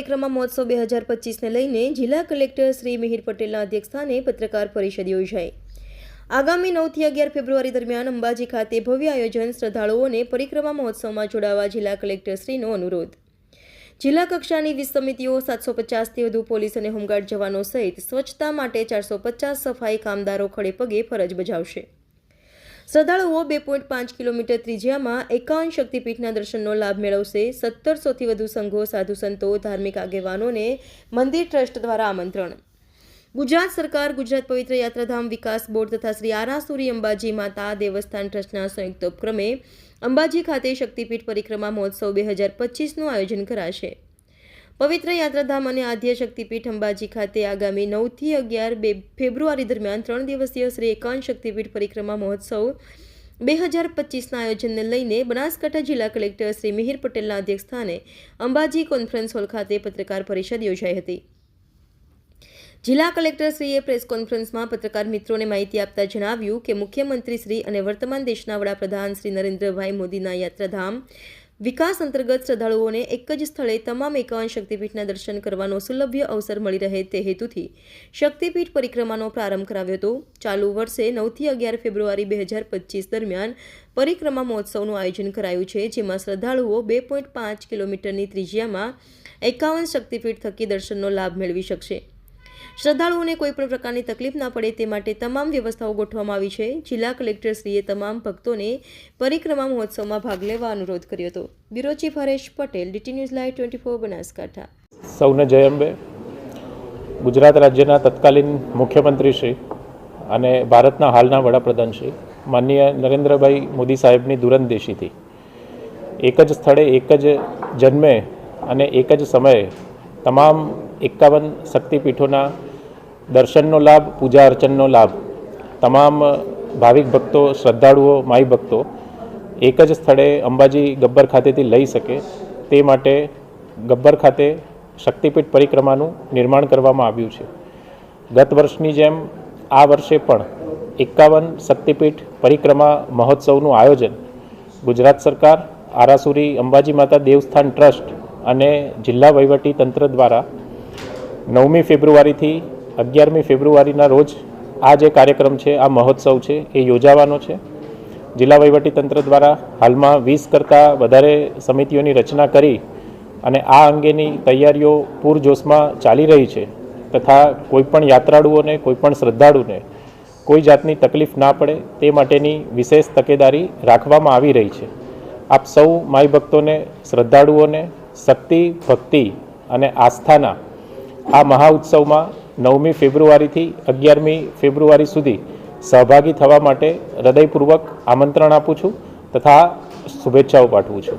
પરિક્રમા મહોત્સવ બે હજાર પચીસને લઈને જિલ્લા કલેક્ટર શ્રી મિહિર પટેલના અધ્યક્ષસ્થાને પત્રકાર પરિષદ યોજાઈ. આગામી નવથી અગિયાર ફેબ્રુઆરી દરમિયાન અંબાજી ખાતે ભવ્ય આયોજન શ્રદ્ધાળુઓને પરિક્રમા મહોત્સવમાં જોડાવા જિલ્લા કલેક્ટરશ્રીનો અનુરોધ. જિલ્લા કક્ષાની વીસ સમિતિઓ સાતસો પચાસથી વધુ પોલીસ અને હોમગાર્ડ જવાનો સહિત સ્વચ્છતા માટે ચારસો પચાસ સફાઈ કામદારો ખડે પગે ફરજ બજાવશે. શ્રદ્ધાળુઓ બે પોઈન્ટ પાંચ કિલોમીટર ત્રિજ્યામાં એકાવન શક્તિપીઠના દર્શનનો લાભ મેળવશે. સત્તરસોથી વધુ સંઘો, સાધુ સંતો, ધાર્મિક આગેવાનોને મંદિર ટ્રસ્ટ દ્વારા આમંત્રણ. ગુજરાત સરકાર, ગુજરાત પવિત્ર યાત્રાધામ વિકાસ બોર્ડ તથા શ્રી આરાસુરી અંબાજી માતા દેવસ્થાન ટ્રસ્ટના સંયુક્ત ઉપક્રમે અંબાજી ખાતે શક્તિપીઠ પરિક્રમા મહોત્સવ બે હજાર પચીસનું આયોજન કરાશે. પવિત્ર યાત્રાધામ અને આદ્ય શક્તિપીઠ અંબાજી ખાતે આગામી નવથી અગિયાર બે ફેબ્રુઆરી દરમિયાન ત્રણ દિવસીય શ્રી એકાંત શક્તિપીઠ પરિક્રમા મહોત્સવ બે હજાર પચીસના આયોજનને લઈને બનાસકાંઠા જિલ્લા કલેક્ટર શ્રી મિહિર પટેલના અધ્યક્ષસ્થાને અંબાજી કોન્ફરન્સ હોલ ખાતે પત્રકાર પરિષદ યોજાઈ હતી. જિલ્લા કલેક્ટરશ્રીએ પ્રેસ કોન્ફરન્સમાં પત્રકાર મિત્રોને માહિતી આપતા જણાવ્યું કે મુખ્યમંત્રી શ્રી અને વર્તમાન દેશના વડાપ્રધાન શ્રી નરેન્દ્રભાઈ મોદીના યાત્રાધામ વિકાસ અંતર્ગત શ્રદ્ધાળુઓને એક જ સ્થળે તમામ એકાવન શક્તિપીઠના દર્શન કરવાનો સુલભ્ય અવસર મળી રહે તે હેતુથી શક્તિપીઠ પરિક્રમાનો પ્રારંભ કરાવ્યો હતો. ચાલુ વર્ષે નવથી અગિયાર ફેબ્રુઆરી બે હજાર પચીસ દરમિયાન પરિક્રમા મહોત્સવનું આયોજન કરાયું છે, જેમાં શ્રદ્ધાળુઓ બે પોઈન્ટ પાંચ કિલોમીટરની ત્રિજ્યામાં એકાવન શક્તિપીઠ થકી દર્શનનો લાભ મેળવી શકશે. શ્રદ્ધાળુઓને કોઈપણ પ્રકારની તકલીફ ના પડે તે માટે તમામ વ્યવસ્થાઓ ગોઠવવામાં આવી છે. જિલ્લા કલેક્ટરશ્રીએ તમામ ભક્તોને પરિક્રમા મહોત્સવમાં ભાગ લેવા અનુરોધ કર્યો હતો. Bureau chief Haresh Patel, DT news live twenty four Banaskantha. સૌને જય અંબે. ગુજરાત રાજ્યના તત્કાલીન મુખ્યમંત્રી શ્રી અને ભારતના હાલના વડાપ્રધાન શ્રી માનનીય નરેન્દ્રભાઈ મોદી સાહેબની દૂરંદેશીથી એક જ સ્થળે, એક જ જન્મે અને એક જ સમયે તમામ એકાવન શક્તિપીઠોના દર્શનનો લાભ, પૂજા અર્ચનનો લાભ. તમામ ભાવિક ભક્તો, શ્રદ્ધાળુઓ, માઈ ભક્તો એક જ સ્થળે અંબાજી ગબ્બર ખાતેથી લઈ શકે તે માટે ગબ્બર ખાતે શક્તિપીઠ પરિક્રમાનું નિર્માણ કરવામાં આવ્યું છે. ગત વર્ષની જેમ આ વર્ષે પણ એકાવન શક્તિપીઠ પરિક્રમા મહોત્સવનું આયોજન ગુજરાત સરકાર, આરાસુરી અંબાજી માતા દેવસ્થાન ટ્રસ્ટ અને જિલ્લા વહીવટી તંત્ર દ્વારા નવમી ફેબ્રુઆરીથી અગિયારમી ફેબ્રુઆરીના રોજ આ જે કાર્યક્રમ છે, આ મહોત્સવ છે, એ યોજાવાનો છે. જિલ્લા તંત્ર દ્વારા હાલમાં વીસ કરતાં વધારે સમિતિઓની રચના કરી અને આ અંગેની તૈયારીઓ પૂરજોશમાં ચાલી રહી છે તથા કોઈપણ યાત્રાળુઓને, કોઈપણ શ્રદ્ધાળુને કોઈ જાતની તકલીફ ના પડે તે માટેની વિશેષ તકેદારી રાખવામાં આવી રહી છે. આપ સૌ માઈ ભક્તોને, શ્રદ્ધાળુઓને શક્તિ, ભક્તિ અને આસ્થાના આ મહા ઉત્સવમાં નવમી ફેબ્રુઆરીથી અગિયારમી ફેબ્રુઆરી સુધી સહભાગી થવા માટે હૃદયપૂર્વક આમંત્રણ આપું છું તથા શુભેચ્છાઓ પાઠવું છું.